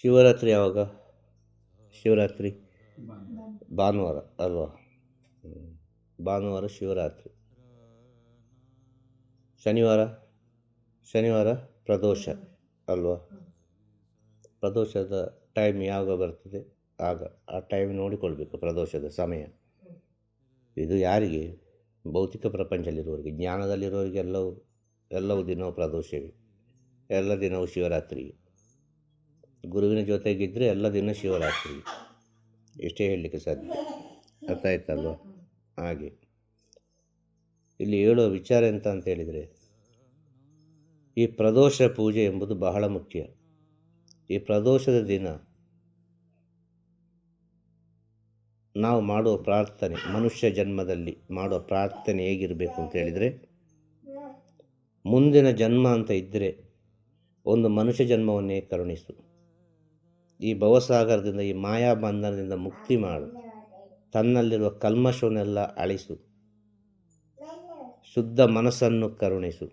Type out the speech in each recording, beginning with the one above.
ಶಿವರಾತ್ರಿ ಯಾವಾಗ? ಶಿವರಾತ್ರಿ. ಭಾನುವಾರ ಅಲ್ವಾ. ಭಾನುವಾರ, ಶಿವರಾತ್ರಿ. ಶನಿವಾರ? ಶನಿವಾರ ಪ್ರದೋಷ ಅಲ್ವಾ? ಪ್ರದೋಷದ ಟೈಮ್ ಯಾವಾಗ ಬರ್ತದೆ? ಆಗ ಆ ಟೈಮ್ ನೋಡಿಕೊಳ್ಬೇಕು ಪ್ರದೋಷದ ಸಮಯ. ಇದು ಯಾರಿಗೆ? ಭೌತಿಕ ಪ್ರಪಂಚದಲ್ಲಿರುವವರಿಗೆ, ಜ್ಞಾನದಲ್ಲಿರುವವರಿಗೆ ಎಲ್ಲವೂ ಎಲ್ಲವೂ ದಿನವೂ ಪ್ರದೋಷವೇ. ಎಲ್ಲ ದಿನವೂ ಶಿವರಾತ್ರಿ ಗುರುವಿನ ಜೊತೆಗಿದ್ದರೆ ಎಲ್ಲ ದಿನ ಶಿವರಾತ್ರಿ. ಇಷ್ಟೇ ಹೇಳಲಿಕ್ಕೆ ಸಾಧ್ಯ. ಅರ್ಥ ಆಯ್ತಲ್ವ? ಹಾಗೆ. ಇಲ್ಲಿ ಹೇಳೋ ವಿಚಾರ ಎಂತ ಅಂತ ಹೇಳಿದರೆ, ಈ ಪ್ರದೋಷ ಪೂಜೆ ಎಂಬುದು ಬಹಳ ಮುಖ್ಯ. ಈ ಪ್ರದೋಷದ ದಿನ ನಾವು ಮಾಡುವ ಪ್ರಾರ್ಥನೆ, ಮನುಷ್ಯ ಜನ್ಮದಲ್ಲಿ ಮಾಡುವ ಪ್ರಾರ್ಥನೆ ಹೇಗಿರಬೇಕು ಅಂತ ಹೇಳಿದರೆ, ಮುಂದಿನ ಜನ್ಮ ಅಂತ ಇದ್ದರೆ ಒಂದು ಮನುಷ್ಯ ಜನ್ಮವನ್ನೇ ಕರುಣಿಸು. ಈ ಭವಸಾಗರದಿಂದ, ಈ ಮಾಯಾ ಬಂಧನದಿಂದ ಮುಕ್ತಿ ಮಾಡು. ತನ್ನಲ್ಲಿರುವ ಕಲ್ಮಶವನ್ನೆಲ್ಲ ಅಳಿಸು. ಶುದ್ಧ ಮನಸ್ಸನ್ನು ಕರುಣಿಸು.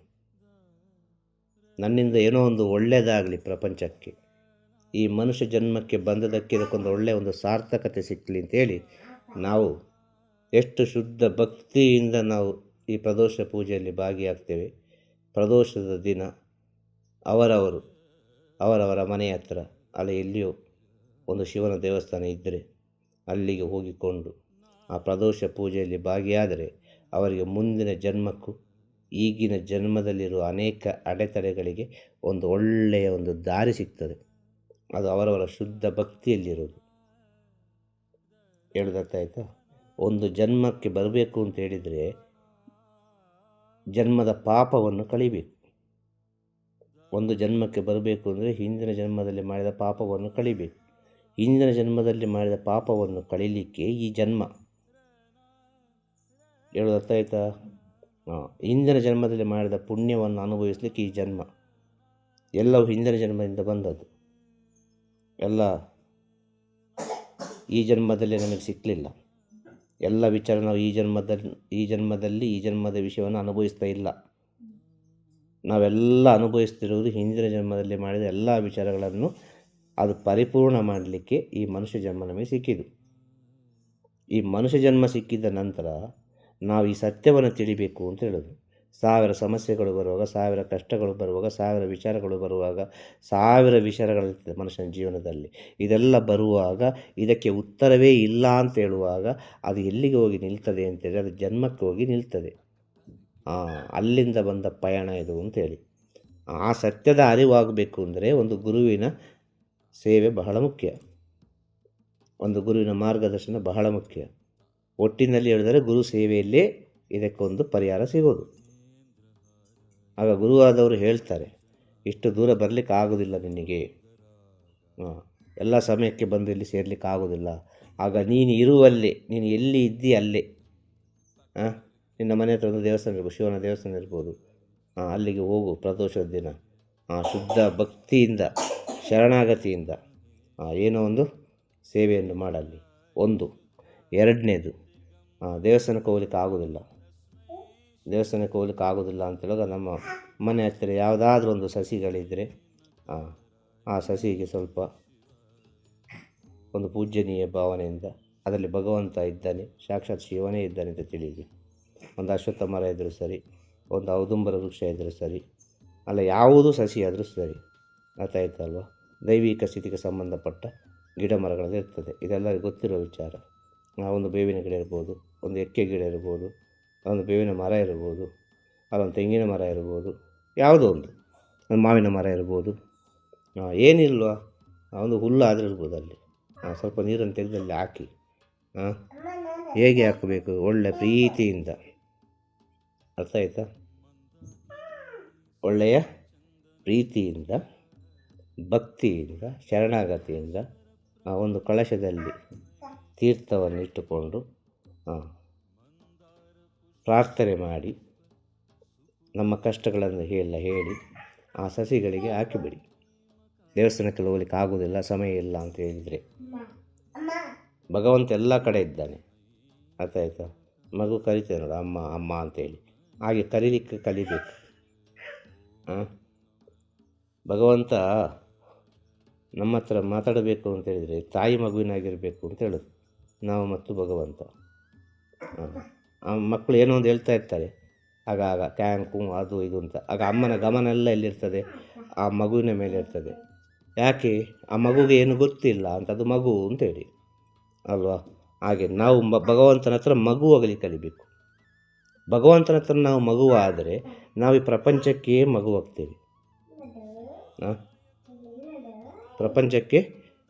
ನನ್ನಿಂದ ಏನೋ ಒಂದು ಒಳ್ಳೆಯದಾಗಲಿ ಪ್ರಪಂಚಕ್ಕೆ. ಈ ಮನುಷ್ಯ ಜನ್ಮಕ್ಕೆ ಬಂದದಕ್ಕೆ ಇದಕ್ಕೊಂದು ಒಳ್ಳೆಯ ಒಂದು ಸಾರ್ಥಕತೆ ಸಿಕ್ಕಲಿ ಅಂತೇಳಿ ನಾವು ಎಷ್ಟು ಶುದ್ಧ ಭಕ್ತಿಯಿಂದ ನಾವು ಈ ಪ್ರದೋಷ ಪೂಜೆಯಲ್ಲಿ ಭಾಗಿಯಾಗ್ತೇವೆ. ಪ್ರದೋಷದ ದಿನ ಅವರವರು, ಅವರವರ ಮನೆ ಹತ್ರ ಅಲ್ಲಿ ಎಲ್ಲಿಯೋ ಒಂದು ಶಿವನ ದೇವಸ್ಥಾನ ಇದ್ದರೆ ಅಲ್ಲಿಗೆ ಹೋಗಿಕೊಂಡು ಆ ಪ್ರದೋಷ ಪೂಜೆಯಲ್ಲಿ ಭಾಗಿಯಾದರೆ ಅವರಿಗೆ ಮುಂದಿನ ಜನ್ಮಕ್ಕೂ ಈಗಿನ ಜನ್ಮದಲ್ಲಿರುವ ಅನೇಕ ಅಡೆತಡೆಗಳಿಗೆ ಒಂದು ಒಳ್ಳೆಯ ಒಂದು ದಾರಿ ಸಿಗ್ತದೆ. ಅದು ಅವರವರ ಶುದ್ಧ ಭಕ್ತಿಯಲ್ಲಿರೋದು ಹೇಳೋದರ್ಥ ಆಯಿತಾ? ಒಂದು ಜನ್ಮಕ್ಕೆ ಬರಬೇಕು ಅಂತ ಹೇಳಿದರೆ ಜನ್ಮದ ಪಾಪವನ್ನು ಕಳಿಬೇಕು. ಒಂದು ಜನ್ಮಕ್ಕೆ ಬರಬೇಕು ಅಂದರೆ ಹಿಂದಿನ ಜನ್ಮದಲ್ಲಿ ಮಾಡಿದ ಪಾಪವನ್ನು ಕಳಿಬೇಕು. ಹಿಂದಿನ ಜನ್ಮದಲ್ಲಿ ಮಾಡಿದ ಪಾಪವನ್ನು ಕಳೀಲಿಕ್ಕೆ ಈ ಜನ್ಮ. ಹೇಳೋದು ಅರ್ಥ ಆಯ್ತಾ? ಹಾಂ, ಹಿಂದಿನ ಜನ್ಮದಲ್ಲಿ ಮಾಡಿದ ಪುಣ್ಯವನ್ನು ಅನುಭವಿಸಲಿಕ್ಕೆ ಈ ಜನ್ಮ. ಎಲ್ಲವೂ ಹಿಂದಿನ ಜನ್ಮದಿಂದ ಬಂದದ್ದು. ಎಲ್ಲ ಈ ಜನ್ಮದಲ್ಲಿ ನಮಗೆ ಸಿಕ್ಕಲಿಲ್ಲ ಎಲ್ಲ ವಿಚಾರ ನಾವು ಈ ಜನ್ಮದಲ್ಲಿ ಈ ಜನ್ಮದಲ್ಲಿ, ಈ ಜನ್ಮದ ವಿಷಯವನ್ನು ಅನುಭವಿಸ್ತಾ ಇಲ್ಲ. ನಾವೆಲ್ಲ ಅನುಭವಿಸ್ತಿರುವುದು ಹಿಂದಿನ ಜನ್ಮದಲ್ಲಿ ಮಾಡಿದ ಎಲ್ಲ ವಿಚಾರಗಳನ್ನು ಅದು ಪರಿಪೂರ್ಣ ಮಾಡಲಿಕ್ಕೆ ಈ ಮನುಷ್ಯ ಜನ್ಮ ನಮಗೆ ಸಿಕ್ಕಿದ್ದು. ಈ ಮನುಷ್ಯ ಜನ್ಮ ಸಿಕ್ಕಿದ ನಂತರ ನಾವು ಈ ಸತ್ಯವನ್ನು ತಿಳಿಬೇಕು ಅಂತ ಹೇಳೋದು. ಸಾವಿರ ಸಮಸ್ಯೆಗಳು ಬರುವಾಗ, ಸಾವಿರ ಕಷ್ಟಗಳು ಬರುವಾಗ, ಸಾವಿರ ವಿಚಾರಗಳು ಬರುವಾಗ, ಸಾವಿರ ವಿಚಾರಗಳಿರ್ತದೆ ಮನುಷ್ಯನ ಜೀವನದಲ್ಲಿ. ಇದೆಲ್ಲ ಬರುವಾಗ, ಇದಕ್ಕೆ ಉತ್ತರವೇ ಇಲ್ಲ ಅಂತ ಹೇಳುವಾಗ ಅದು ಎಲ್ಲಿಗೆ ಹೋಗಿ ನಿಲ್ತದೆ ಅಂತೇಳಿ ಅದು ಜನ್ಮಕ್ಕೆ ಹೋಗಿ ನಿಲ್ತದೆ. ಅಲ್ಲಿಂದ ಬಂದ ಪಯಣ ಇದು ಅಂತೇಳಿ ಆ ಸತ್ಯದ ಅರಿವಾಗಬೇಕು ಅಂದರೆ ಒಂದು ಗುರುವಿನ ಸೇವೆ ಬಹಳ ಮುಖ್ಯ. ಒಂದು ಗುರುವಿನ ಮಾರ್ಗದರ್ಶನ ಬಹಳ ಮುಖ್ಯ. ಒಟ್ಟಿನಲ್ಲಿ ಹೇಳಿದರೆ ಗುರು ಸೇವೆಯಲ್ಲೇ ಇದಕ್ಕೊಂದು ಪರಿಹಾರ ಸಿಗೋದು. ಆಗ ಗುರುವಾದವರು ಹೇಳ್ತಾರೆ, ಇಷ್ಟು ದೂರ ಬರಲಿಕ್ಕೆ ಆಗೋದಿಲ್ಲ ನಿನಗೆ. ಎಲ್ಲ ಸಮಯಕ್ಕೆ ಬಂದು ಇಲ್ಲಿ ಸೇರ್ಲಿಕ್ಕೆ ಆಗೋದಿಲ್ಲ. ಆಗ ನೀನು ಇರುವಲ್ಲೇ, ನೀನು ಎಲ್ಲಿ ಇದ್ದಿ ಅಲ್ಲೇ ನಿನ್ನ ಮನೆ ಹತ್ರ ಒಂದು ದೇವಸ್ಥಾನ ಇರ್ಬೋದು, ಶಿವನ ದೇವಸ್ಥಾನ ಇರ್ಬೋದು. ಅಲ್ಲಿಗೆ ಹೋಗು, ಪ್ರದೋಷದ ದಿನ. ಶುದ್ಧ ಭಕ್ತಿಯಿಂದ, ಶರಣಾಗತಿಯಿಂದ ಏನೋ ಒಂದು ಸೇವೆಯನ್ನು ಮಾಡಲ್ಲಿ. ಒಂದು. ಎರಡನೇದು ದೇವಸ್ಥಾನಕ್ಕೆ ಹೋಗ್ಲಿಕ್ಕೆ ಆಗೋದಿಲ್ಲ. ದೇವಸ್ಥಾನಕ್ಕೆ ಹೋಗ್ಲಿಕ್ಕೆ ಆಗೋದಿಲ್ಲ ಅಂತ ಹೇಳುವಾಗ ನಮ್ಮ ಮನೆ ಹತ್ತಿರ ಯಾವುದಾದ್ರೂ ಒಂದು ಸಸಿಗಳಿದ್ದರೆ ಆ ಸಸಿಗೆ ಸ್ವಲ್ಪ ಒಂದು ಪೂಜ್ಯನೀಯ ಭಾವನೆಯಿಂದ, ಅದರಲ್ಲಿ ಭಗವಂತ ಇದ್ದಾನೆ, ಸಾಕ್ಷಾತ್ ಶಿವನೇ ಇದ್ದಾನೆ ಅಂತ ತಿಳಿಯಿರಿ. ಒಂದು ಅಶ್ವತ್ಥ ಮರ ಇದ್ದರೂ ಸರಿ, ಒಂದು ಔದುಂಬರ ವೃಕ್ಷ ಇದ್ದರೂ ಸರಿ, ಅಲ್ಲ ಯಾವುದು ಸಸಿ ಆದರೂ ಸರಿ, ಅರ್ಥ ಆಯ್ತಲ್ವ? ದೈವಿಕ ಸ್ಥಿತಿಗೆ ಸಂಬಂಧಪಟ್ಟ ಗಿಡ ಮರಗಳಲ್ಲಿ ಇರ್ತದೆ. ಇದೆಲ್ಲ ಗೊತ್ತಿರೋ ವಿಚಾರ. ಒಂದು ಬೇವಿನ ಗಿಡ ಇರ್ಬೋದು, ಒಂದು ಎಕ್ಕೆ ಗಿಡ ಇರ್ಬೋದು ಒಂದು ಬೇವಿನ ಮರ ಇರ್ಬೋದು ಅಲ್ಲೊಂದು ತೆಂಗಿನ ಮರ ಇರ್ಬೋದು, ಯಾವುದೋ ಒಂದು ಒಂದು ಮಾವಿನ ಮರ ಇರ್ಬೋದು ಏನಿಲ್ವ? ಒಂದು ಹುಲ್ಲು ಆದರೆ ಇರ್ಬೋದು ಅಲ್ಲಿ. ಸ್ವಲ್ಪ ನೀರನ್ನು ತೆಗೆದಲ್ಲಿ ಹಾಕಿ ಹಾಂ ಹೇಗೆ ಹಾಕಬೇಕು? ಒಳ್ಳೆ ಪ್ರೀತಿಯಿಂದ. ಅರ್ಥ ಆಯ್ತಾ? ಒಳ್ಳೆಯ ಪ್ರೀತಿಯಿಂದ, ಭಕ್ತಿಯಿಂದ, ಶರಣಾಗತಿಯಿಂದ ಆ ಒಂದು ಕಳಶದಲ್ಲಿ ತೀರ್ಥವನ್ನು ಇಟ್ಟುಕೊಂಡು ಪ್ರಾರ್ಥನೆ ಮಾಡಿ, ನಮ್ಮ ಕಷ್ಟಗಳನ್ನು ಹೇಳ ಹೇಳಿ, ಆ ಸಸಿಗಳಿಗೆ ಹಾಕಿಬಿಡಿ. ದೇವಸ್ಥಾನಕ್ಕೆ ಹೋಗ್ಲಿಕ್ಕೆ ಆಗೋದಿಲ್ಲ ಸಮಯ ಇಲ್ಲ ಅಂತ ಹೇಳಿದರೆ. ಭಗವಂತ ಎಲ್ಲ ಕಡೆ ಇದ್ದಾನೆ. ಅರ್ಥ ಆಯ್ತಾ? ಮಗು ಕರಿತೇನೆ ಅಮ್ಮ ಅಮ್ಮ ಅಂತೇಳಿ ಹಾಗೆ ಕಲೀಲಿಕ್ಕೆ ಕಲಿಬೇಕು. ಭಗವಂತ ನಮ್ಮ ಹತ್ರ ಮಾತಾಡಬೇಕು ಅಂತ ಹೇಳಿದರೆ ತಾಯಿ ಮಗುವಿನಾಗಿರಬೇಕು ಅಂತ ಹೇಳೋದು. ನಾವು ಮತ್ತು ಭಗವಂತ. ಆ ಮಕ್ಕಳು ಏನೋ ಒಂದು ಹೇಳ್ತಾ ಇರ್ತಾರೆ. ಆಗ ಆಗ ಕ್ಯಾಂಕು ಅದು, ಇದು ಅಂತ. ಆಗ ಅಮ್ಮನ ಗಮನ ಎಲ್ಲ ಎಲ್ಲಿರ್ತದೆ? ಆ ಮಗುವಿನ ಮೇಲೆ ಇರ್ತದೆ. ಯಾಕೆ? ಆ ಮಗುಗೆ ಏನು ಗೊತ್ತಿಲ್ಲ ಅಂತ. ಅದು ಮಗು ಅಂತೇಳಿ ಅಲ್ವಾ? ಹಾಗೆ ನಾವು ಭಗವಂತನ ಹತ್ರ ಮಗುವಾಗಲಿ ಕಲಿಬೇಕು. ಭಗವಂತನ ಹತ್ರ ನಾವು ಮಗುವಾದರೆ ನಾವು ಈ ಪ್ರಪಂಚಕ್ಕೆ ಮಗುವಾಗ್ತೇವೆ. ಪ್ರಪಂಚಕ್ಕೆ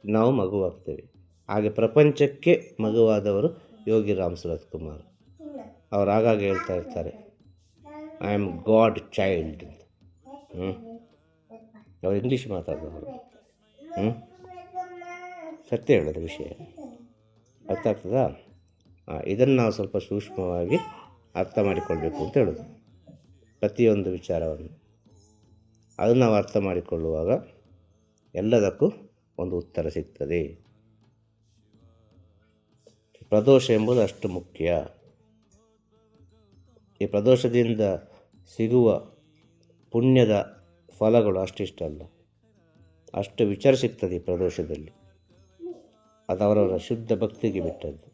ನಾವು ಮಗುವಾಗ್ತೇವೆ. ಹಾಗೆ ಪ್ರಪಂಚಕ್ಕೆ ಮಗುವಾದವರು ಯೋಗಿ ರಾಮ್ ಸುರತ್ ಕುಮಾರ್. ಅವ್ರು ಆಗಾಗ ಹೇಳ್ತಾ ಇರ್ತಾರೆ ಐ ಆಮ್ ಗಾಡ್ ಚೈಲ್ಡ್ ಅಂತ. ಹ್ಞೂ ಅವ್ರು ಇಂಗ್ಲೀಷ್ ಮಾತಾಡೋರು ಹ್ಞೂ ಸತ್ಯ ಹೇಳೋದು ವಿಷಯ. ಅರ್ಥ ಆಗ್ತದಾ ಇದನ್ನು ನಾವು ಸ್ವಲ್ಪ ಸೂಕ್ಷ್ಮವಾಗಿ ಅರ್ಥ ಮಾಡಿಕೊಳ್ಬೇಕು ಅಂತ ಹೇಳೋದು. ಪ್ರತಿಯೊಂದು ವಿಚಾರವನ್ನು. ಅದನ್ನು ನಾವು ಅರ್ಥ ಮಾಡಿಕೊಳ್ಳುವಾಗ ಎಲ್ಲದಕ್ಕೂ ಒಂದು ಉತ್ತರ ಸಿಗ್ತದೆ. ಪ್ರದೋಷ ಎಂಬುದು ಅಷ್ಟು ಮುಖ್ಯ. ಈ ಪ್ರದೋಷದಿಂದ ಸಿಗುವ ಪುಣ್ಯದ ಫಲಗಳು ಅಷ್ಟಿಷ್ಟಲ್ಲ ಅಷ್ಟು ವಿಚಾರ ಸಿಗ್ತದೆ ಈ ಪ್ರದೋಷದಲ್ಲಿ. ಅದು ಅವರವರ ಶುದ್ಧ ಭಕ್ತಿಗೆ ಬಿಟ್ಟದ್ದು.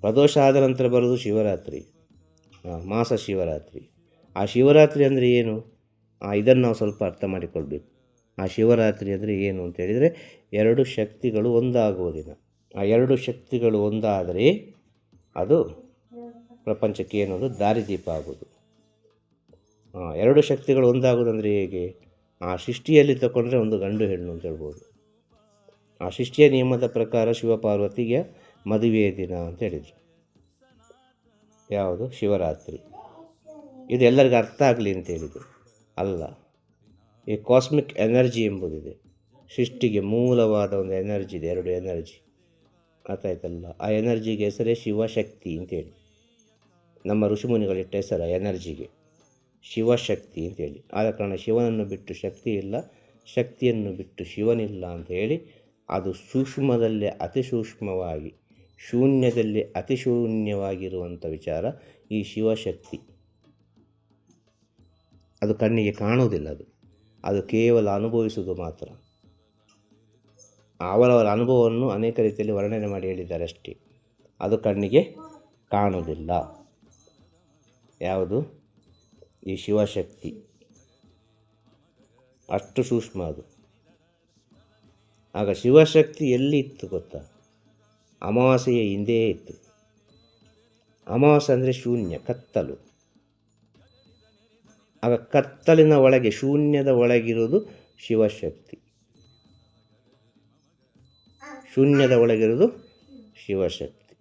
ಪ್ರದೋಷ ಆದ ನಂತರ ಬರೋದು ಶಿವರಾತ್ರಿ. ಮಾಸ ಶಿವರಾತ್ರಿ. ಆ ಶಿವರಾತ್ರಿ ಅಂದರೆ ಏನು? ಇದನ್ನು ನಾವು ಸ್ವಲ್ಪ ಅರ್ಥ ಮಾಡಿಕೊಳ್ಬೇಕು. ಆ ಶಿವರಾತ್ರಿ ಅಂದರೆ ಏನು ಅಂತ ಹೇಳಿದರೆ ಎರಡು ಶಕ್ತಿಗಳು ಒಂದಾಗುವ ದಿನ. ಆ ಎರಡು ಶಕ್ತಿಗಳು ಒಂದಾದರೆ ಅದು ಪ್ರಪಂಚಕ್ಕೆ ಏನೊಂದು ದಾರಿದೀಪ ಆಗೋದು ಎರಡು ಶಕ್ತಿಗಳು ಒಂದಾಗೋದಂದರೆ ಹೇಗೆ? ಆ ಸೃಷ್ಟಿಯಲ್ಲಿ ತಗೊಂಡ್ರೆ ಒಂದು ಗಂಡು ಹೆಣ್ಣು ಅಂತ ಹೇಳ್ಬೋದು. ಆ ಸೃಷ್ಟಿಯ ನಿಯಮದ ಪ್ರಕಾರ ಶಿವಪಾರ್ವತಿಗೆ ಮದುವೆಯ ದಿನ ಅಂತ ಹೇಳಿದರು. ಯಾವುದು? ಶಿವರಾತ್ರಿ. ಇದು ಎಲ್ಲರಿಗೂ ಅರ್ಥ ಆಗಲಿ ಅಂತ ಹೇಳಿದರು. ಅಲ್ಲ, ಈ ಕಾಸ್ಮಿಕ್ ಎನರ್ಜಿ ಎಂಬುದಿದೆ. ಸೃಷ್ಟಿಗೆ ಮೂಲವಾದ ಒಂದು ಎನರ್ಜಿ ಇದೆ, ಎರಡು ಎನರ್ಜಿ ಅರ್ಥ ಆಯ್ತಲ್ಲ ಆ ಎನರ್ಜಿಗೆ ಹೆಸರೇ ಶಿವಶಕ್ತಿ ಅಂತೇಳಿ ನಮ್ಮ ಋಷಿಮುನಿಗಳಿಟ್ಟ ಹೆಸರು ಎನರ್ಜಿಗೆ. ಶಿವಶಕ್ತಿ ಅಂತೇಳಿ ಆದ ಕಾರಣ ಶಿವನನ್ನು ಬಿಟ್ಟು ಶಕ್ತಿ ಇಲ್ಲ, ಶಕ್ತಿಯನ್ನು ಬಿಟ್ಟು ಶಿವನಿಲ್ಲ ಅಂತ ಹೇಳಿ ಅದು ಸೂಕ್ಷ್ಮದಲ್ಲೇ ಅತಿ ಸೂಕ್ಷ್ಮವಾಗಿ ಶೂನ್ಯದಲ್ಲಿ ಅತಿಶೂನ್ಯವಾಗಿರುವಂಥ ವಿಚಾರ ಈ ಶಿವಶಕ್ತಿ. ಅದು ಕಣ್ಣಿಗೆ ಕಾಣುವುದಿಲ್ಲ ಅದು. ಅದು ಕೇವಲ ಅನುಭವಿಸುವುದು ಮಾತ್ರ. ಅವರವರ ಅನುಭವವನ್ನು ಅನೇಕ ರೀತಿಯಲ್ಲಿ ವರ್ಣನೆ ಮಾಡಿ ಹೇಳಿದ್ದಾರೆ ಅಷ್ಟೇ. ಅದು ಕಣ್ಣಿಗೆ ಕಾಣುವುದಿಲ್ಲ. ಯಾವುದು? ಈ ಶಿವಶಕ್ತಿ. ಅಷ್ಟು ಸೂಕ್ಷ್ಮ ಅದು. ಆಗ ಶಿವಶಕ್ತಿ ಎಲ್ಲಿ ಇತ್ತು ಗೊತ್ತಾ? ಅಮಾವಾಸ್ಯೆಯ ಹಿಂದೆಯೇ ಇತ್ತು. ಅಮಾವಾಸ್ಯೆ ಅಂದರೆ ಶೂನ್ಯ, ಕತ್ತಲು. ಆಗ ಕತ್ತಲಿನ ಒಳಗೆ, ಶೂನ್ಯದ ಒಳಗಿರುವುದು ಶಿವಶಕ್ತಿ. ಶೂನ್ಯದ ಒಳಗಿರುವುದು ಶಿವಶಕ್ತಿ.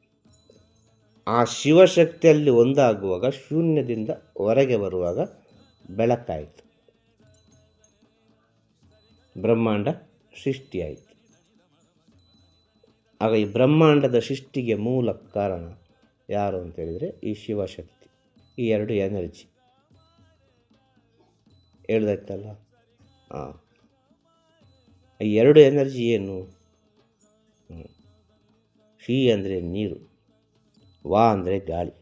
ಆ ಶಿವಶಕ್ತಿಯಲ್ಲಿ ಒಂದಾಗುವಾಗ, ಶೂನ್ಯದಿಂದ ಹೊರಗೆ ಬರುವಾಗ ಬೆಳಕಾಯಿತು. ಬ್ರಹ್ಮಾಂಡ ಸೃಷ್ಟಿಯಾಯಿತು. ಆಗ ಈ ಬ್ರಹ್ಮಾಂಡದ ಸೃಷ್ಟಿಗೆ ಮೂಲ ಕಾರಣ ಯಾರು ಅಂತ ಹೇಳಿದರೆ ಈ ಶಿವಶಕ್ತಿ, ಈ ಎರಡು ಎನರ್ಜಿ. ಹೇಳ್ದಾಯ್ತಲ್ಲ? ಹಾಂ ಈ ಎರಡು ಎನರ್ಜಿ ಏನು. ಶಿ ಅಂದರೆ ನೀರು, ವಾ ಅಂದರೆ ಗಾಳಿ.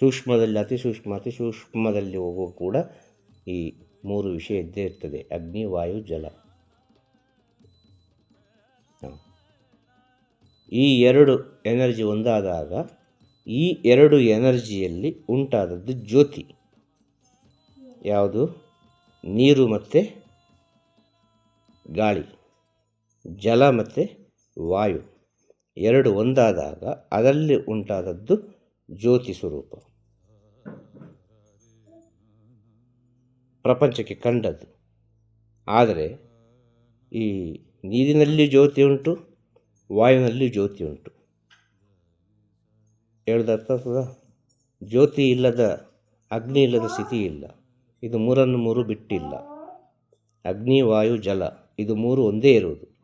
ಸೂಕ್ಷ್ಮದಲ್ಲಿ ಅತಿ ಸೂಕ್ಷ್ಮ, ಅತಿ ಸೂಕ್ಷ್ಮದಲ್ಲಿ ಹೋಗುವ ಕೂಡ ಈ ಮೂರು ವಿಷಯ ಇದ್ದೇ ಇರ್ತದೆ. ಅಗ್ನಿ, ವಾಯು, ಜಲ. ಈ ಎರಡು ಎನರ್ಜಿ ಒಂದಾದಾಗ ಈ ಎರಡು ಎನರ್ಜಿಯಲ್ಲಿ ಉಂಟಾದದ್ದು ಜ್ಯೋತಿ. ಯಾವುದು? ನೀರು ಮತ್ತು ಗಾಳಿ, ಜಲ ಮತ್ತು ವಾಯು. ಎರಡು ಒಂದಾದಾಗ ಅದರಲ್ಲಿ ಉಂಟಾದದ್ದು ಜ್ಯೋತಿ ಸ್ವರೂಪ. ಪ್ರಪಂಚಕ್ಕೆ ಕಂಡದ್ದು. ಆದರೆ ಈ ನೀರಿನಲ್ಲಿ ಜ್ಯೋತಿ ಉಂಟು ವಾಯುವಿನಲ್ಲಿ ಜ್ಯೋತಿ ಉಂಟು. ಹೇಳ್ದ ಅರ್ಥ ಆಗ್ತದ? ಜ್ಯೋತಿ ಇಲ್ಲದ, ಅಗ್ನಿ ಇಲ್ಲದ ಸ್ಥಿತಿ ಇಲ್ಲ. ಇದು ಮೂರನ್ನು ಮೂರು ಬಿಟ್ಟಿಲ್ಲ. ಅಗ್ನಿ, ವಾಯು, ಜಲ, ಇದು ಮೂರು ಒಂದೇ ಇರುವುದು.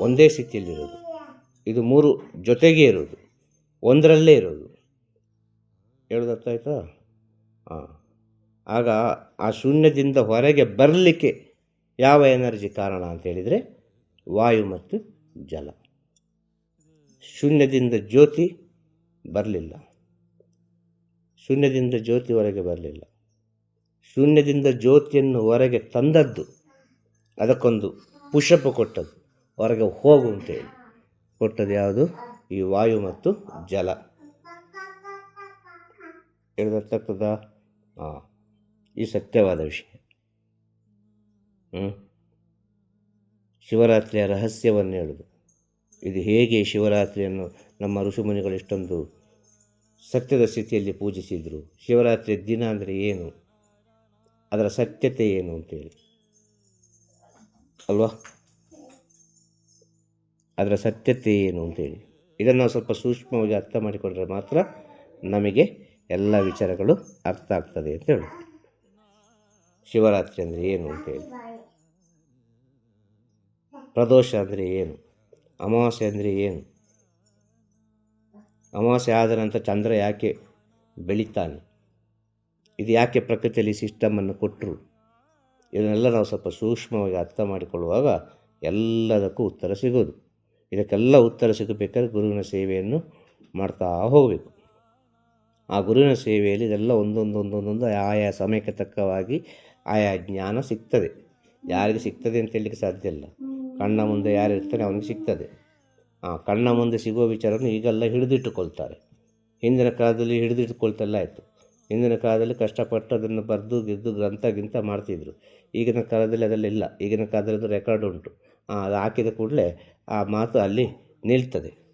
ಒಂದೇ ಸ್ಥಿತಿಯಲ್ಲಿರೋದು ಇದು ಮೂರು ಜೊತೆಗೆ ಇರೋದು ಒಂದರಲ್ಲೇ ಇರೋದು ಹೇಳೋದು ಅರ್ಥ ಆಯ್ತಾ? ಹಾಂ ಆಗ ಆ ಶೂನ್ಯದಿಂದ ಹೊರಗೆ ಬರಲಿಕ್ಕೆ ಯಾವ ಎನರ್ಜಿ ಕಾರಣ ಅಂತ ಹೇಳಿದರೆ ವಾಯು ಮತ್ತು ಜಲ. ಶೂನ್ಯದಿಂದ ಜ್ಯೋತಿ ಬರಲಿಲ್ಲ. ಶೂನ್ಯದಿಂದ ಜ್ಯೋತಿ ಹೊರಗೆ ಬರಲಿಲ್ಲ. ಶೂನ್ಯದಿಂದ ಜ್ಯೋತಿಯನ್ನು ಹೊರಗೆ ತಂದದ್ದು ಅದಕ್ಕೊಂದು ಪುಷಪ್ ಕೊಟ್ಟದ್ದು. ಹೊರಗೆ ಹೋಗು ಅಂತೇಳಿ ಕೊಟ್ಟದ್ದು ಯಾವುದು? ಈ ವಾಯು ಮತ್ತು ಜಲ. ಹೇಳಿದರ್ಥಾಗ್ತದಾ ಹಾಂ ಈ ಸತ್ಯವಾದ ವಿಷಯ. ಶಿವರಾತ್ರಿಯ ರಹಸ್ಯವನ್ನು ಹೇಳುದು. ಇದು ಹೇಗೆ ಶಿವರಾತ್ರಿಯನ್ನು ನಮ್ಮ ಋಷಿಮುನಿಗಳು ಇಷ್ಟೊಂದು ಸತ್ಯದ ಸ್ಥಿತಿಯಲ್ಲಿ ಪೂಜಿಸಿದರು. ಶಿವರಾತ್ರಿ ದಿನ ಅಂದರೆ ಏನು? ಅದರ ಸತ್ಯತೆ ಏನು ಅಂತೇಳಿ. ಅಲ್ವಾ? ಅದರ ಸತ್ಯತೆ ಏನು ಅಂತೇಳಿ. ಇದನ್ನು ನಾವು ಸ್ವಲ್ಪ ಸೂಕ್ಷ್ಮವಾಗಿ ಅರ್ಥ ಮಾಡಿಕೊಂಡ್ರೆ ಮಾತ್ರ ನಮಗೆ ಎಲ್ಲ ವಿಚಾರಗಳು ಅರ್ಥ ಆಗ್ತದೆ ಅಂತ ಹೇಳಿ ಶಿವರಾತ್ರಿ ಅಂದರೆ ಏನು ಅಂತೇಳಿ. ಪ್ರದೋಷ ಅಂದರೆ ಏನು? ಅಮಾವಾಸ್ಯೆ ಅಂದರೆ ಏನು? ಅಮಾವಾಸ್ಯೆ ಆದ ನಂತರ ಚಂದ್ರ ಯಾಕೆ ಬೆಳಿತಾನೆ? ಇದು ಯಾಕೆ ಪ್ರಕೃತಿಯಲ್ಲಿ ಸಿಸ್ಟಮನ್ನು ಕೊಟ್ಟರು ಇದನ್ನೆಲ್ಲ ನಾವು ಸ್ವಲ್ಪ ಸೂಕ್ಷ್ಮವಾಗಿ ಅರ್ಥ ಮಾಡಿಕೊಳ್ಳುವಾಗ ಎಲ್ಲದಕ್ಕೂ ಉತ್ತರ ಸಿಗೋದು. ಇದಕ್ಕೆಲ್ಲ ಉತ್ತರ ಸಿಗಬೇಕಾದ್ರೆ ಗುರುವಿನ ಸೇವೆಯನ್ನು ಮಾಡ್ತಾ ಹೋಗಬೇಕು. ಆ ಗುರುವಿನ ಸೇವೆಯಲ್ಲಿ ಇದೆಲ್ಲ ಒಂದೊಂದೊಂದೊಂದೊಂದು ಆಯಾ ಸಮಯಕ್ಕೆ ತಕ್ಕವಾಗಿ ಆಯಾ ಜ್ಞಾನ ಸಿಗ್ತದೆ. ಯಾರಿಗೆ ಸಿಗ್ತದೆ ಅಂತ ಹೇಳಲಿಕ್ಕೆ ಸಾಧ್ಯ ಇಲ್ಲ. ಕಣ್ಣ ಮುಂದೆ ಯಾರು ಇರ್ತಾನೆ ಅವನಿಗೆ ಸಿಗ್ತದೆ. ಆ ಕಣ್ಣ ಮುಂದೆ ಸಿಗುವ ವಿಚಾರವನ್ನು ಈಗೆಲ್ಲ ಹಿಡಿದಿಟ್ಟುಕೊಳ್ತಾರೆ. ಹಿಂದಿನ ಕಾಲದಲ್ಲಿ ಹಿಡಿದಿಟ್ಟುಕೊಳ್ತಲ್ಲ ಆಯಿತು. ಹಿಂದಿನ ಕಾಲದಲ್ಲಿ ಕಷ್ಟಪಟ್ಟು ಅದನ್ನು ಬರೆದು ಗೆದ್ದು ಗ್ರಂಥ ಗಿಂತ ಮಾಡ್ತಿದ್ರು. ಈಗಿನ ಕಾಲದಲ್ಲಿ ಅದೆಲ್ಲ ಇಲ್ಲ. ಈಗಿನ ಕಾಲದಲ್ಲಿ ರೆಕಾರ್ಡ್ ಉಂಟು. ಅದು ಹಾಕಿದ ಕೂಡಲೇ ಆ ಮಾತು ಅಲ್ಲಿ ನಿಲ್ತದೆ.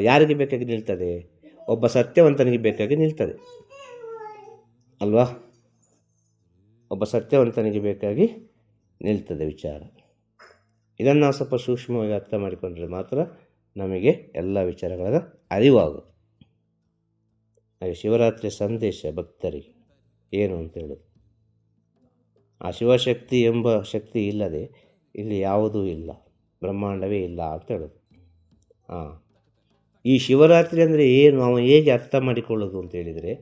ಯಾರಿಗೆ ಬೇಕಾಗಿ ನಿಲ್ತದೆ? ಒಬ್ಬ ಸತ್ಯವಂತನಿಗೆ ಬೇಕಾಗಿ ನಿಲ್ತದೆ. ಅಲ್ವಾ? ಒಬ್ಬ ಸತ್ಯವಂತನಿಗೆ ಬೇಕಾಗಿ ನಿಲ್ತದೆ ವಿಚಾರ. ಇದನ್ನು ನಾವು ಸ್ವಲ್ಪ ಸೂಕ್ಷ್ಮವಾಗಿ ಅರ್ಥ ಮಾಡಿಕೊಂಡ್ರೆ ಮಾತ್ರ ನಮಗೆ ಎಲ್ಲ ವಿಚಾರಗಳ ಅರಿವಾಗುವುದು. ಹಾಗೆ ಶಿವರಾತ್ರಿ ಸಂದೇಶ ಭಕ್ತರಿಗೆ ಏನು ಅಂತ ಹೇಳೋದು? ಆ ಶಿವಶಕ್ತಿ ಎಂಬ ಶಕ್ತಿ ಇಲ್ಲದೆ ಇಲ್ಲಿ ಯಾವುದೂ ಇಲ್ಲ, ಬ್ರಹ್ಮಾಂಡವೇ ಇಲ್ಲ ಅಂತ ಹೇಳೋದು. ಹಾಂ ಈ ಶಿವರಾತ್ರಿ ಅಂದರೆ ಏನು? ಅವನು ಹೇಗೆ ಅರ್ಥ ಮಾಡಿಕೊಳ್ಳೋದು ಅಂತ ಹೇಳಿದರೆ,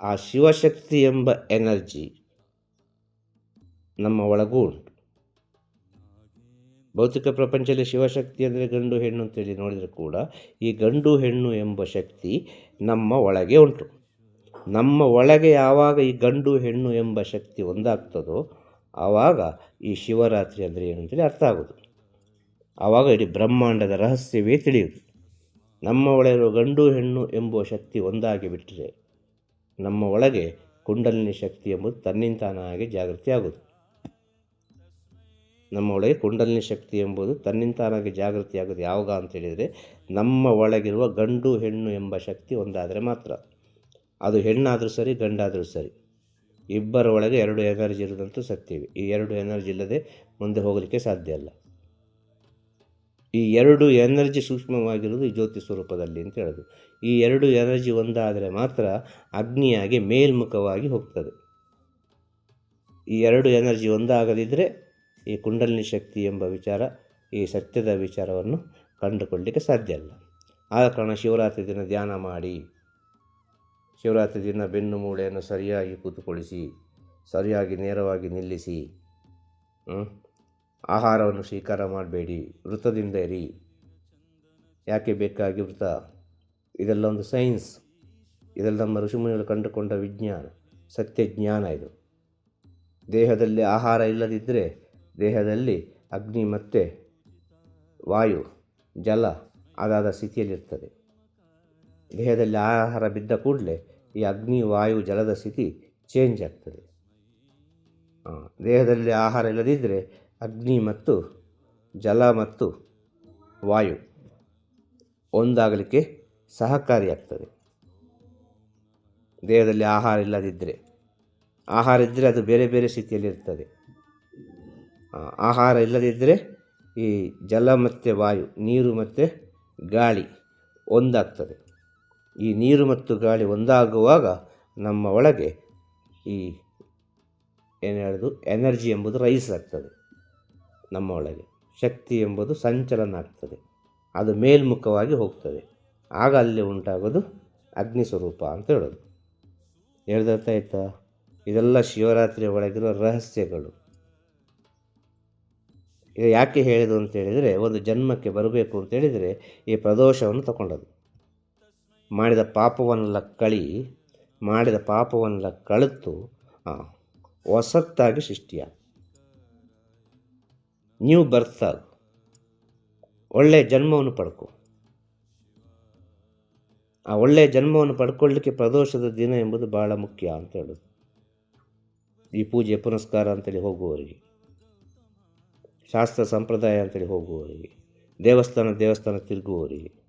ಆ ಶಿವಶಕ್ತಿ ಎಂಬ ಎನರ್ಜಿ ನಮ್ಮ ಒಳಗೂ ಉಂಟು ಭೌತಿಕ ಪ್ರಪಂಚದಲ್ಲಿ ಶಿವಶಕ್ತಿ ಅಂದರೆ ಗಂಡು ಹೆಣ್ಣು ಅಂತೇಳಿ ನೋಡಿದರೆ ಕೂಡ ಈ ಗಂಡು ಹೆಣ್ಣು ಎಂಬ ಶಕ್ತಿ ನಮ್ಮ ಒಳಗೆ ಉಂಟು. ನಮ್ಮ ಒಳಗೆ ಯಾವಾಗ ಈ ಗಂಡು ಹೆಣ್ಣು ಎಂಬ ಶಕ್ತಿ ಒಂದಾಗ್ತದೋ ಆವಾಗ ಈ ಶಿವರಾತ್ರಿ ಅಂದರೆ ಏನು ಅಂತೇಳಿ ಅರ್ಥ ಆಗೋದು. ಆವಾಗ ಇಡೀ ಬ್ರಹ್ಮಾಂಡದ ರಹಸ್ಯವೇ ತಿಳಿಯುವುದು ನಮ್ಮ ಒಳಗಿರುವ ಗಂಡು ಹೆಣ್ಣು ಎಂಬುವ ಶಕ್ತಿ ಒಂದಾಗಿ ಬಿಟ್ಟರೆ ನಮ್ಮ ಒಳಗೆ ಕುಂಡಲಿನಿ ಶಕ್ತಿ ಎಂಬುದು ತನ್ನಿಂತಾನಾಗಿ ಜಾಗೃತಿ ಆಗುವುದು ನಮ್ಮ ಒಳಗೆ ಕುಂಡಲಿನಿ ಶಕ್ತಿ ಎಂಬುದು ತನ್ನಿಂತಾನಾಗಿ ಜಾಗೃತಿ ಆಗೋದು ಯಾವಾಗ ಅಂತ ಹೇಳಿದರೆ ನಮ್ಮ ಒಳಗಿರುವ ಗಂಡು ಹೆಣ್ಣು ಎಂಬ ಶಕ್ತಿ ಒಂದಾದರೆ ಮಾತ್ರ. ಅದು ಹೆಣ್ಣಾದರೂ ಸರಿ, ಗಂಡಾದರೂ ಸರಿ. ಇಬ್ಬರ ಒಳಗೆ ಎರಡು ಎನರ್ಜಿ ಇರುವುದಂತೂ ಸತ್ಯವೇ ಈ ಎರಡು ಎನರ್ಜಿ ಇಲ್ಲದೆ ಮುಂದೆ ಹೋಗಲಿಕ್ಕೆ ಸಾಧ್ಯ ಅಲ್ಲ ಈ ಎರಡು ಎನರ್ಜಿ ಸೂಕ್ಷ್ಮವಾಗಿರುವುದು ಈ ಜ್ಯೋತಿ ಸ್ವರೂಪದಲ್ಲಿ ಅಂತ ಹೇಳೋದು. ಈ ಎರಡು ಎನರ್ಜಿ ಒಂದಾದರೆ ಮಾತ್ರ ಅಗ್ನಿಯಾಗಿ ಮೇಲ್ಮುಖವಾಗಿ ಹೋಗ್ತದೆ. ಈ ಎರಡು ಎನರ್ಜಿ ಒಂದಾಗದಿದ್ದರೆ ಈ ಕುಂಡಲಿನಿ ಶಕ್ತಿ ಎಂಬ ವಿಚಾರ, ಈ ಸತ್ಯದ ವಿಚಾರವನ್ನು ಕಂಡುಕೊಳ್ಳಲಿಕ್ಕೆ ಸಾಧ್ಯ ಇಲ್ಲ ಆದ ಕಾರಣ ಶಿವರಾತ್ರಿ ದಿನ ಧ್ಯಾನ ಮಾಡಿ, ಶಿವರಾತ್ರಿ ದಿನ ಬೆನ್ನು ಮೂಳೆಯನ್ನು ಸರಿಯಾಗಿ ಕೂತುಕೊಳಿಸಿ, ಸರಿಯಾಗಿ ನೇರವಾಗಿ ನಿಲ್ಲಿಸಿ ಆಹಾರವನ್ನು ಸ್ವೀಕಾರ ಮಾಡಬೇಡಿ ವೃತ್ತದಿಂದ ಇರಿ. ಯಾಕೆ ಬೇಕಾಗಿ ವೃತ? ಇದೆಲ್ಲ ಒಂದು ಸೈನ್ಸ್. ಇದೆಲ್ಲ ನಮ್ಮ ಋಷಿಮುನಿಗಳು ಕಂಡುಕೊಂಡ ವಿಜ್ಞಾನ ಸತ್ಯ ಜ್ಞಾನ ಇದು. ದೇಹದಲ್ಲಿ ಆಹಾರ ಇಲ್ಲದಿದ್ದರೆ ದೇಹದಲ್ಲಿ ಅಗ್ನಿ ಮತ್ತು ವಾಯು, ಜಲ ಅದಾದ ಸ್ಥಿತಿಯಲ್ಲಿರ್ತದೆ. ದೇಹದಲ್ಲಿ ಆಹಾರ ಬಿದ್ದ ಕೂಡಲೇ ಈ ಅಗ್ನಿ, ವಾಯು, ಜಲದ ಸ್ಥಿತಿ ಚೇಂಜ್ ಆಗ್ತದೆ. ದೇಹದಲ್ಲಿ ಆಹಾರ ಇಲ್ಲದಿದ್ದರೆ ಅಗ್ನಿ ಮತ್ತು ಜಲ ಮತ್ತು ವಾಯು ಒಂದಾಗಲಿಕ್ಕೆ ಸಹಕಾರಿಯಾಗ್ತದೆ. ದೇಹದಲ್ಲಿ ಆಹಾರ ಇಲ್ಲದಿದ್ದರೆ ಆಹಾರ ಇದ್ದರೆ ಅದು ಬೇರೆ ಬೇರೆ ಸ್ಥಿತಿಯಲ್ಲಿರ್ತದೆ. ಆಹಾರ ಇಲ್ಲದಿದ್ದರೆ ಈ ಜಲ ಮತ್ತು ವಾಯು, ನೀರು ಮತ್ತು ಗಾಳಿ ಒಂದಾಗ್ತದೆ. ಈ ನೀರು ಮತ್ತು ಗಾಳಿ ಒಂದಾಗುವಾಗ ನಮ್ಮ ಒಳಗೆ ಈ ಏನು ಹೇಳೋದು? ಎನರ್ಜಿ ಎಂಬುದು ರೈಸ್ ಆಗ್ತದೆ ನಮ್ಮ ಒಳಗೆ. ಶಕ್ತಿ ಎಂಬುದು ಸಂಚಲನ ಆಗ್ತದೆ. ಅದು ಮೇಲ್ಮುಖವಾಗಿ ಹೋಗ್ತದೆ. ಆಗ ಅಲ್ಲಿ ಉಂಟಾಗೋದು ಅಗ್ನಿ ಸ್ವರೂಪ ಅಂತ ಹೇಳೋದು. ಹೇಳ್ದರ್ಥ ಇದೆಲ್ಲ ಶಿವರಾತ್ರಿಯ ಒಳಗಿರೋ ರಹಸ್ಯಗಳು. ಇದು ಯಾಕೆ ಹೇಳಿದು ಅಂತ ಹೇಳಿದರೆ, ಒಂದು ಜನ್ಮಕ್ಕೆ ಬರಬೇಕು ಅಂತ ಹೇಳಿದರೆ ಈ ಪ್ರದೋಷವನ್ನು ತಗೊಂಡದು ಮಾಡಿದ ಪಾಪವನ್ನೆಲ್ಲ ಕಳಿ, ಮಾಡಿದ ಪಾಪವನ್ನೆಲ್ಲ ಕಳೆತು ಹೊಸತ್ತಾಗಿ ಸೃಷ್ಟಿಯ. ನ್ಯೂ ಬರ್ತ್ ಒಳ್ಳೆಯ ಜನ್ಮವನ್ನು ಪಡ್ಕೊ. ಆ ಒಳ್ಳೆಯ ಜನ್ಮವನ್ನು ಪಡ್ಕೊಳ್ಳಿಕ್ಕೆ ಪ್ರದೋಷದ ದಿನ ಎಂಬುದು ಬಹಳ ಮುಖ್ಯ ಅಂತ ಹೇಳೋದು. ಈ ಪೂಜೆ ಪುನಸ್ಕಾರ ಅಂತೇಳಿ ಹೋಗುವವರಿಗೆ. ಶಾಸ್ತ್ರ ಸಂಪ್ರದಾಯ ಅಂತೇಳಿ ಹೋಗುವವರಿಗೆ ದೇವಸ್ಥಾನ ದೇವಸ್ಥಾನ ತಿರುಗುವವರಿಗೆ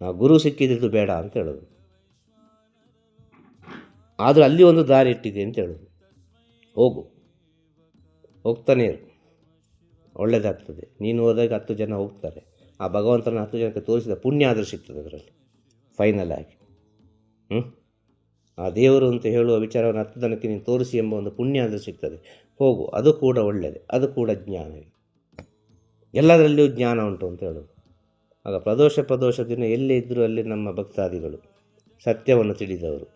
ಆ ಗುರು ಸಿಕ್ಕಿದ್ದು ಬೇಡ ಅಂತ ಹೇಳೋದು. ಆದರೂ ಅಲ್ಲಿ ಒಂದು ದಾರಿ ಇಟ್ಟಿದೆ ಅಂತ ಹೇಳೋದು. ಹೋಗು. ಹೋಗ್ತಾನೆ ಇರು. ಒಳ್ಳೆಯದಾಗ್ತದೆ ನೀನು ಹೋದಾಗ ಹತ್ತು ಜನ ಹೋಗ್ತಾರೆ. ಆ ಭಗವಂತನ ಹತ್ತು ಜನಕ್ಕೆ ತೋರಿಸಿದ ಪುಣ್ಯ ಆದರೂ ಸಿಗ್ತದೆ ಅದರಲ್ಲಿ. ಫೈನಲ್ ಆಗಿ. ಹ್ಞೂ ಆ ದೇವರು ಅಂತ ಹೇಳುವ ವಿಚಾರವನ್ನು ಹತ್ತು ಜನಕ್ಕೆ ನೀನು ತೋರಿಸಿ ಎಂಬ ಒಂದು ಪುಣ್ಯ ಆದರೂ ಸಿಗ್ತದೆ. ಹೋಗು, ಅದು ಕೂಡ ಒಳ್ಳೆಯದು ಅದು ಕೂಡ ಜ್ಞಾನವೇ ಎಲ್ಲದರಲ್ಲಿಯೂ ಜ್ಞಾನ ಉಂಟು ಅಂತ ಹೇಳೋದು. ಆಗ ಪ್ರದೋಷ ಪ್ರದೋಷ ದಿನ ಎಲ್ಲೇ ಇದ್ದರೂ ಅಲ್ಲಿ ನಮ್ಮ ಭಕ್ತಾದಿಗಳು ಸತ್ಯವನ್ನು ತಿಳಿದವರು.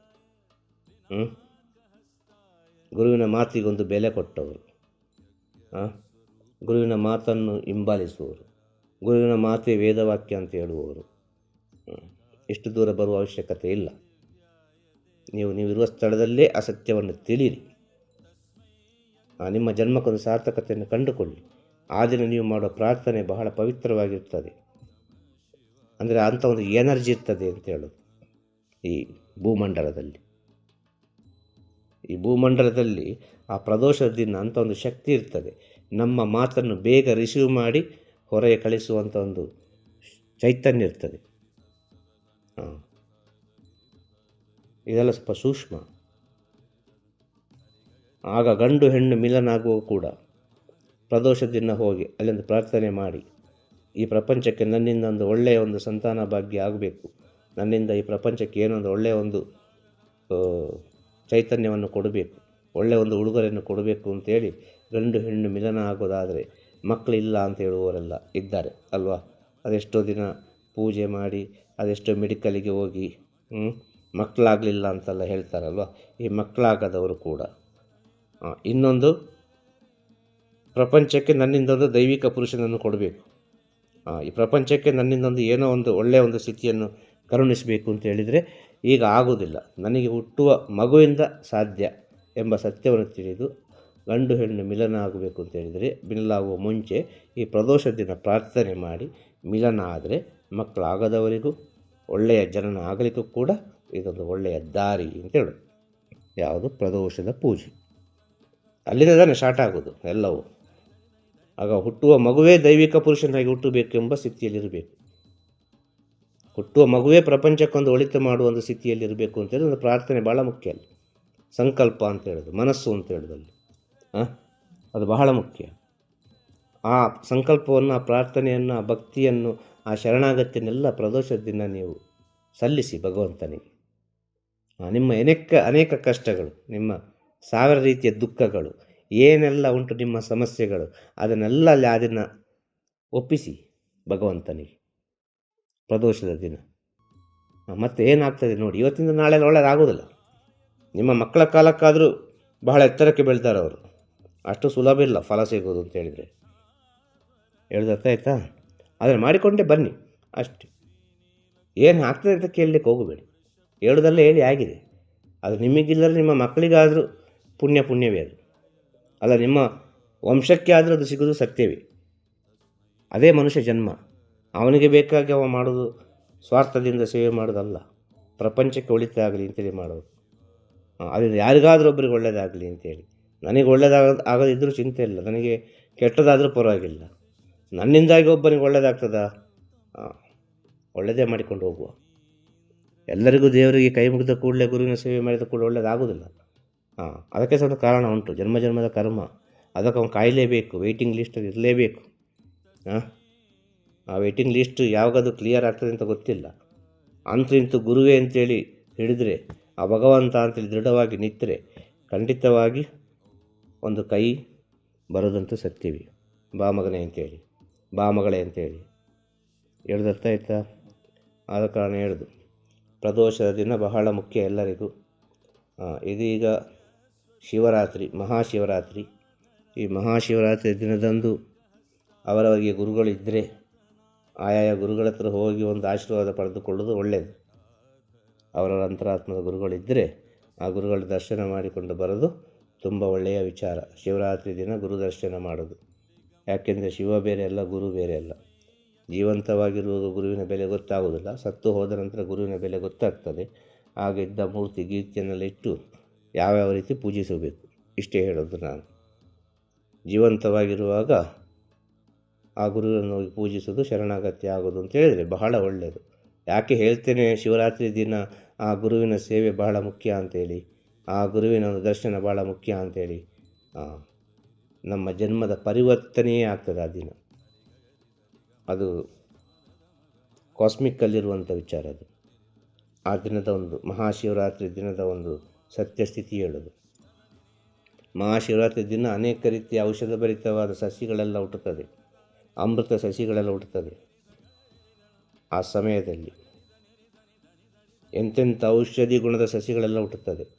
ಗುರುವಿನ ಮಾತಿಗೊಂದು ಬೆಲೆ ಕೊಟ್ಟವರು. ಗುರುವಿನ ಮಾತನ್ನು ಹಿಂಬಾಲಿಸುವವರು ಗುರುವಿನ ಮಾತೆ ವೇದವಾಕ್ಯ ಅಂತ ಹೇಳುವವರು. ಇಷ್ಟು ದೂರ ಬರುವ ಅವಶ್ಯಕತೆ ಇಲ್ಲ. ನೀವು ನೀವಿರುವ ಸ್ಥಳದಲ್ಲೇ ಆ ಸತ್ಯವನ್ನು ತಿಳಿಯಿರಿ ನಿಮ್ಮ ಜನ್ಮಕ್ಕೊಂದು ಸಾರ್ಥಕತೆಯನ್ನು ಕಂಡುಕೊಳ್ಳಿ. ಆ ದಿನ ನೀವು ಮಾಡುವ ಪ್ರಾರ್ಥನೆ ಬಹಳ ಪವಿತ್ರವಾಗಿರ್ತದೆ ಅಂದರೆ ಅಂಥ ಒಂದು ಎನರ್ಜಿ ಇರ್ತದೆ ಅಂತ ಹೇಳೋದು ಈ ಭೂಮಂಡಲದಲ್ಲಿ. ಈ ಭೂಮಂಡಲದಲ್ಲಿ ಆ ಪ್ರದೋಷದ ದಿನ ಅಂಥ ಒಂದು ಶಕ್ತಿ ಇರ್ತದೆ. ನಮ್ಮ ಮಾತನ್ನು ಬೇಗ ರಿಸೀವ್ ಮಾಡಿ ಹೊರಗೆ ಕಳಿಸುವಂಥ ಒಂದು ಚೈತನ್ಯ ಇರ್ತದೆ. ಹಾಂ ಇದೆಲ್ಲ ಸ್ವಲ್ಪ ಸೂಕ್ಷ್ಮ. ಆಗ ಗಂಡು ಹೆಣ್ಣು ಮಿಲನ ಆಗುವ ಕೂಡ ಪ್ರದೋಷದಿಂದ ಹೋಗಿ ಅಲ್ಲಿಂದ ಪ್ರಾರ್ಥನೆ ಮಾಡಿ, ಈ ಪ್ರಪಂಚಕ್ಕೆ ನನ್ನಿಂದ ಒಂದು ಒಳ್ಳೆಯ ಒಂದು ಸಂತಾನ ಭಾಗ್ಯ ಆಗಬೇಕು. ನನ್ನಿಂದ ಈ ಪ್ರಪಂಚಕ್ಕೆ ಏನೊಂದು ಒಳ್ಳೆಯ ಒಂದು ಚೈತನ್ಯವನ್ನು ಕೊಡಬೇಕು, ಒಳ್ಳೆಯ ಒಂದು ಉಡುಗೊರೆಯನ್ನು ಕೊಡಬೇಕು ಅಂತೇಳಿ ಗಂಡು ಹೆಣ್ಣು ಮಿಲನ ಆಗೋದಾದರೆ ಮಕ್ಕಳಿಲ್ಲ ಅಂತ ಹೇಳುವವರೆಲ್ಲ ಇದ್ದಾರೆ ಅಲ್ವಾ? ಅದೆಷ್ಟೋ ದಿನ ಪೂಜೆ ಮಾಡಿ, ಅದೆಷ್ಟೋ ಮೆಡಿಕಲಿಗೆ ಹೋಗಿ ಮಕ್ಕಳಾಗಲಿಲ್ಲ ಅಂತೆಲ್ಲ ಹೇಳ್ತಾರಲ್ವ? ಈ ಮಕ್ಕಳಾಗದವರು ಕೂಡ. ಇನ್ನೊಂದು, ಪ್ರಪಂಚಕ್ಕೆ ನನ್ನಿಂದೊಂದು ದೈವಿಕ ಪುರುಷನನ್ನು ಕೊಡಬೇಕು. ಈ ಪ್ರಪಂಚಕ್ಕೆ ನನ್ನಿಂದೊಂದು ಏನೋ ಒಂದು ಒಳ್ಳೆಯ ಒಂದು ಸ್ಥಿತಿಯನ್ನು ಕರುಣಿಸಬೇಕು ಅಂತ ಹೇಳಿದರೆ ಈಗ ಆಗುವುದಿಲ್ಲ. ನನಗೆ ಹುಟ್ಟುವ ಮಗುವಿಂದ ಸಾಧ್ಯ ಎಂಬ ಸತ್ಯವನ್ನು ತಿಳಿದು ಗಂಡು ಹೆಣ್ಣು ಮಿಲನ ಆಗಬೇಕು ಅಂತ ಹೇಳಿದರೆ ಮಿಲನಾಗುವ ಮುಂಚೆ ಈ ಪ್ರದೋಷ ದಿನ ಪ್ರಾರ್ಥನೆ ಮಾಡಿ ಮಿಲನ ಆದರೆ ಮಕ್ಕಳಾಗದವರಿಗೂ ಒಳ್ಳೆಯ ಜನನ ಆಗಲಿಕ್ಕೂ ಕೂಡ ಇದೊಂದು ಒಳ್ಳೆಯ ದಾರಿ ಅಂತ ಹೇಳೋದು. ಯಾವುದು? ಪ್ರದೋಷದ ಪೂಜೆ. ಅಲ್ಲಿಂದ ತಾನೇ ಸ್ಟಾರ್ಟ್ ಆಗೋದು ಎಲ್ಲವೂ. ಆಗ ಹುಟ್ಟುವ ಮಗುವೇ ದೈವಿಕ ಪುರುಷನಾಗಿ ಹುಟ್ಟಬೇಕೆಂಬ ಸ್ಥಿತಿಯಲ್ಲಿರಬೇಕು. ಹುಟ್ಟುವ ಮಗುವೇ ಪ್ರಪಂಚಕ್ಕೊಂದು ಒಳಿತು ಮಾಡುವ ಒಂದು ಸ್ಥಿತಿಯಲ್ಲಿರಬೇಕು ಅಂತೇಳಿ ಒಂದು ಪ್ರಾರ್ಥನೆ ಭಾಳ ಮುಖ್ಯ ಅಲ್ಲಿ. ಸಂಕಲ್ಪ ಅಂತ ಹೇಳೋದು ಮನಸ್ಸು ಅಂತ ಹೇಳೋದಲ್ಲಿ ಅದು ಬಹಳ ಮುಖ್ಯ. ಆ ಸಂಕಲ್ಪವನ್ನು, ಆ ಪ್ರಾರ್ಥನೆಯನ್ನು, ಆ ಭಕ್ತಿಯನ್ನು, ಆ ಶರಣಾಗತಿಯನ್ನೆಲ್ಲ ಪ್ರದೋಷದಿಂದ ನೀವು ಸಲ್ಲಿಸಿ ಭಗವಂತನಿಗೆ. ನಿಮ್ಮ ಅನೇಕ ಅನೇಕ ಕಷ್ಟಗಳು, ನಿಮ್ಮ ಸಾವಿರ ರೀತಿಯ ದುಃಖಗಳು, ಏನೆಲ್ಲ ಉಂಟು ನಿಮ್ಮ ಸಮಸ್ಯೆಗಳು, ಅದನ್ನೆಲ್ಲ ಅಲ್ಲಿ ಆ ಒಪ್ಪಿಸಿ ಭಗವಂತನಿಗೆ. ಪ್ರದೋಷದ ದಿನ. ಮತ್ತೆ ಏನಾಗ್ತದೆ ನೋಡಿ, ಇವತ್ತಿಂದ ನಾಳೆ ಒಳ್ಳೆಯದಾಗೋದಿಲ್ಲ ನಿಮ್ಮ ಮಕ್ಕಳ ಕಾಲಕ್ಕಾದರೂ ಬಹಳ ಎತ್ತರಕ್ಕೆ ಬೆಳ್ತಾರೆ ಅವರು. ಅಷ್ಟು ಸುಲಭ ಇಲ್ಲ ಫಲ ಸಿಗೋದು ಅಂತ ಹೇಳಿದರೆ. ಹೇಳಿದ ಆಯ್ತಾ? ಆದರೆ ಮಾಡಿಕೊಂಡೇ ಬನ್ನಿ, ಅಷ್ಟೇ. ಏನು ಆಗ್ತದೆ ಅಂತ ಕೇಳಲಿಕ್ಕೆ ಹೋಗಬೇಡಿ. ಹೇಳೋದಲ್ಲೇ ಹೇಳಿ ಆಗಿದೆ. ಅದು ನಿಮಗಿಲ್ಲದ್ರೆ ನಿಮ್ಮ ಮಕ್ಕಳಿಗಾದರೂ ಪುಣ್ಯ ಪುಣ್ಯವೇ ಅದು. ಅಲ್ಲ, ನಿಮ್ಮ ವಂಶಕ್ಕೆ ಆದರೂ ಅದು ಸಿಗೋದು ಸತ್ಯವೇ. ಅದೇ ಮನುಷ್ಯ ಜನ್ಮ. ಅವನಿಗೆ ಬೇಕಾಗಿ ಅವ ಮಾಡೋದು ಸ್ವಾರ್ಥದಿಂದ ಸೇವೆ ಮಾಡೋದಲ್ಲ. ಪ್ರಪಂಚಕ್ಕೆ ಒಳಿತಾಗಲಿ ಅಂತೇಳಿ ಮಾಡೋದು. ಅದರಿಂದ ಯಾರಿಗಾದರೂ ಒಬ್ಬರಿಗೆ ಒಳ್ಳೆಯದಾಗಲಿ ಅಂತೇಳಿ. ನನಗೆ ಒಳ್ಳೆಯದಾಗ ಆಗದಿದ್ದರೂ ಚಿಂತೆ ಇಲ್ಲ. ನನಗೆ ಕೆಟ್ಟದಾದರೂ ಪರವಾಗಿಲ್ಲ. ನನ್ನಿಂದಾಗಿ ಒಬ್ಬನಿಗೆ ಒಳ್ಳೆಯದಾಗ್ತದ ಒಳ್ಳೆಯದೇ ಮಾಡಿಕೊಂಡು ಹೋಗುವ. ಎಲ್ಲರಿಗೂ ದೇವರಿಗೆ ಕೈ ಮುಗಿದ ಕೂಡಲೇ ಗುರುವಿನ ಸೇವೆ ಮಾಡಿದ ಕೂಡ ಒಳ್ಳೆಯದಾಗೋದಿಲ್ಲ ಹಾಂ, ಅದಕ್ಕೆ ಸ್ವಲ್ಪ ಕಾರಣ ಉಂಟು. ಜನ್ಮ ಜನ್ಮದ ಕರ್ಮ. ಅದಕ್ಕೆ ಅವನು ಕಾಯಲೇಬೇಕು ವೆಯ್ಟಿಂಗ್ ಲಿಸ್ಟಲ್ಲಿ ಇರಲೇಬೇಕು. ಹಾಂ, ಆ ವೆಯ್ಟಿಂಗ್ ಲಿಸ್ಟ್ ಯಾವಾಗದು ಕ್ಲಿಯರ್ ಆಗ್ತದೆ ಅಂತ ಗೊತ್ತಿಲ್ಲ. ಅಂತೂ ಇಂತೂ ಗುರುವೇ ಅಂತೇಳಿ ಹಿಡಿದ್ರೆ ಆ ಭಗವಂತ ಅಂತೇಳಿ ದೃಢವಾಗಿ ನಿಂತರೆ, ಖಂಡಿತವಾಗಿ ಒಂದು ಕೈ ಬರೋದಂತೂ ಸತ್ಯವಿ. ಬಾ ಮಗನೇ ಅಂತೇಳಿ, ಬಾ ಮಗಳೇ ಅಂತೇಳಿ. ಹೇಳ್ದು ಅರ್ಥ ಆಯ್ತಾ? ಆದ ಕಾರಣ ಹೇಳ್ದು. ಪ್ರದೋಷದ ದಿನ ಬಹಳ ಮುಖ್ಯ ಎಲ್ಲರಿಗೂ. ಇದೀಗ ಶಿವರಾತ್ರಿ, ಮಹಾಶಿವರಾತ್ರಿ. ಈ ಮಹಾಶಿವರಾತ್ರಿ ದಿನದಂದು ಅವರವರಿಗೆ ಗುರುಗಳಿದ್ದರೆ ಆಯಾಯ ಗುರುಗಳ ಹತ್ರ ಹೋಗಿ ಒಂದು ಆಶೀರ್ವಾದ ಪಡೆದುಕೊಳ್ಳೋದು ಒಳ್ಳೆಯದು ಅವರವರ ಅಂತರಾತ್ಮದ ಗುರುಗಳಿದ್ದರೆ ಆ ಗುರುಗಳ ದರ್ಶನ ಮಾಡಿಕೊಂಡು ಬರೋದು ತುಂಬ ಒಳ್ಳೆಯ ವಿಚಾರ. ಶಿವರಾತ್ರಿ ದಿನ ಗುರು ದರ್ಶನ ಮಾಡೋದು. ಯಾಕೆಂದರೆ ಶಿವ ಬೇರೆ ಅಲ್ಲ, ಗುರು ಬೇರೆ ಅಲ್ಲ. ಜೀವಂತವಾಗಿರುವಾಗ ಗುರುವಿನ ಬೆಲೆ ಗೊತ್ತಾಗೋದಿಲ್ಲ ಸತ್ತು ಹೋದ ನಂತರ ಗುರುವಿನ ಬೆಲೆ ಗೊತ್ತಾಗ್ತದೆ. ಆಗಿದ್ದ ಮೂರ್ತಿ ಗೀರ್ತಿಯನ್ನೆಲ್ಲ ಇಟ್ಟು ಯಾವ್ಯಾವ ರೀತಿ ಪೂಜಿಸಬೇಕು? ಇಷ್ಟೇ ಹೇಳೋದು ನಾನು. ಜೀವಂತವಾಗಿರುವಾಗ ಆ ಗುರುವನ್ನು ಹೋಗಿ ಪೂಜಿಸೋದು ಶರಣಾಗತಿ ಆಗೋದು ಅಂತ ಹೇಳಿದರೆ ಬಹಳ ಒಳ್ಳೆಯದು. ಯಾಕೆ ಹೇಳ್ತೇನೆ, ಶಿವರಾತ್ರಿ ದಿನ ಆ ಗುರುವಿನ ಸೇವೆ ಬಹಳ ಮುಖ್ಯ ಅಂತೇಳಿ, ಆ ಗುರುವಿನ ಒಂದು ದರ್ಶನ ಬಹಳ ಮುಖ್ಯ ಅಂತೇಳಿ. ನಮ್ಮ ಜನ್ಮದ ಪರಿವರ್ತನೆಯೇ ಆಗ್ತದೆ ಆ ದಿನ. ಅದು ಕಾಸ್ಮಿಕ್ಕಲ್ಲಿರುವಂಥ ವಿಚಾರ ಅದು. ಆ ದಿನದ ಒಂದು ಮಹಾಶಿವರಾತ್ರಿ ದಿನದ ಒಂದು ಸತ್ಯಸ್ಥಿತಿ ಹೇಳೋದು. ಮಹಾಶಿವರಾತ್ರಿ ದಿನ ಅನೇಕ ರೀತಿಯ ಔಷಧಭರಿತವಾದ ಸಸಿಗಳೆಲ್ಲ ಹುಟ್ಟುತ್ತದೆ. ಅಮೃತ ಸಸಿಗಳೆಲ್ಲ ಹುಟ್ಟುತ್ತದೆ. ಆ ಸಮಯದಲ್ಲಿ ಎಂತೆಂಥ ಔಷಧಿ ಗುಣದ ಸಸಿಗಳೆಲ್ಲ ಹುಟ್ಟುತ್ತದೆ.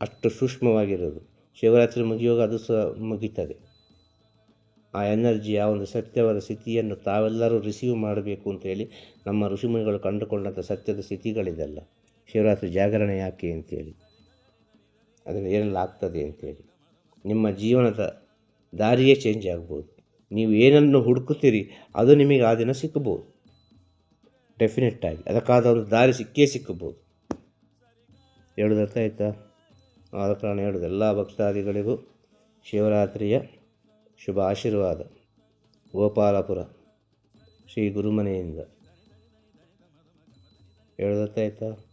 ಅಷ್ಟು ಸೂಕ್ಷ್ಮವಾಗಿರೋದು ಶಿವರಾತ್ರಿ ಮುಗಿಯುವಾಗ ಅದು ಸಹ ಮುಗೀತದೆ. ಆ ಎನರ್ಜಿ, ಆ ಒಂದು ಸತ್ಯವಾದ ಸ್ಥಿತಿಯನ್ನು ತಾವೆಲ್ಲರೂ ರಿಸೀವ್ ಮಾಡಬೇಕು ಅಂತೇಳಿ ನಮ್ಮ ಋಷಿಮುನಿಗಳು ಕಂಡುಕೊಂಡಂಥ ಸತ್ಯದ ಸ್ಥಿತಿಗಳಿದೆಲ್ಲ. ಶಿವರಾತ್ರಿ ಜಾಗರಣೆ ಯಾಕೆ ಅಂತೇಳಿ. ಅದನ್ನು ಏನೆಲ್ಲ ಆಗ್ತದೆ ಅಂತೇಳಿ. ನಿಮ್ಮ ಜೀವನದ ದಾರಿಯೇ ಚೇಂಜ್ ಆಗ್ಬೋದು. ನೀವು ಏನನ್ನು ಹುಡುಕುತ್ತೀರಿ, ಅದು ನಿಮಗೆ ಆ ದಿನ ಸಿಕ್ಕಬಹುದು ಡೆಫಿನೆಟ್ಟಾಗಿ ಅದಕ್ಕಾದ ಒಂದು ದಾರಿ ಸಿಕ್ಕೇ ಸಿಕ್ಕಬಹುದು ಹೇಳೋದರ್ಥ ಆಯಿತಾ? ಆದ ಕಾರಣ ಹೇಳೋದು, ಎಲ್ಲ ಭಕ್ತಾದಿಗಳಿಗೂ ಶಿವರಾತ್ರಿಯ ಶುಭ ಆಶೀರ್ವಾದ. ಗೋಪಾಲಪುರ, ಶ್ರೀ ಗುರುಮನೆಯಿಂದ. ಹೇಳೋದರ್ಥ ಆಯ್ತಾ?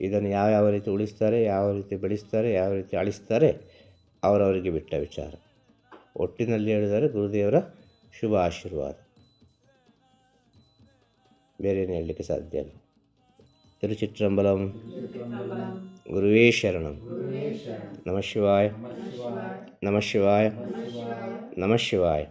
ಇದನ್ನು ಯಾವ ಯಾವ ರೀತಿ ಉಳಿಸ್ತಾರೆ, ಯಾವ ರೀತಿ ಬೆಳೆಸ್ತಾರೆ, ಯಾವ ರೀತಿ ಅಳಿಸ್ತಾರೆ, ಅವರವರಿಗೆ ಬಿಟ್ಟ ವಿಚಾರ. ಒಟ್ಟಿನಲ್ಲಿ ಹೇಳಿದರೆ ಗುರುದೇವರ ಶುಭ ಆಶೀರ್ವಾದ. ಬೇರೇನು ಹೇಳಲಿಕ್ಕೆ ಸಾಧ್ಯ ಇಲ್ಲ. ತಿರುಚಿತ್ರಂಬಲಂ ಗುರುವೇ ಶರಣಂ. ನಮಃ ಶಿವಾಯ. ನಮಃ ಶಿವಾಯ. ನಮಃ ಶಿವಾಯ.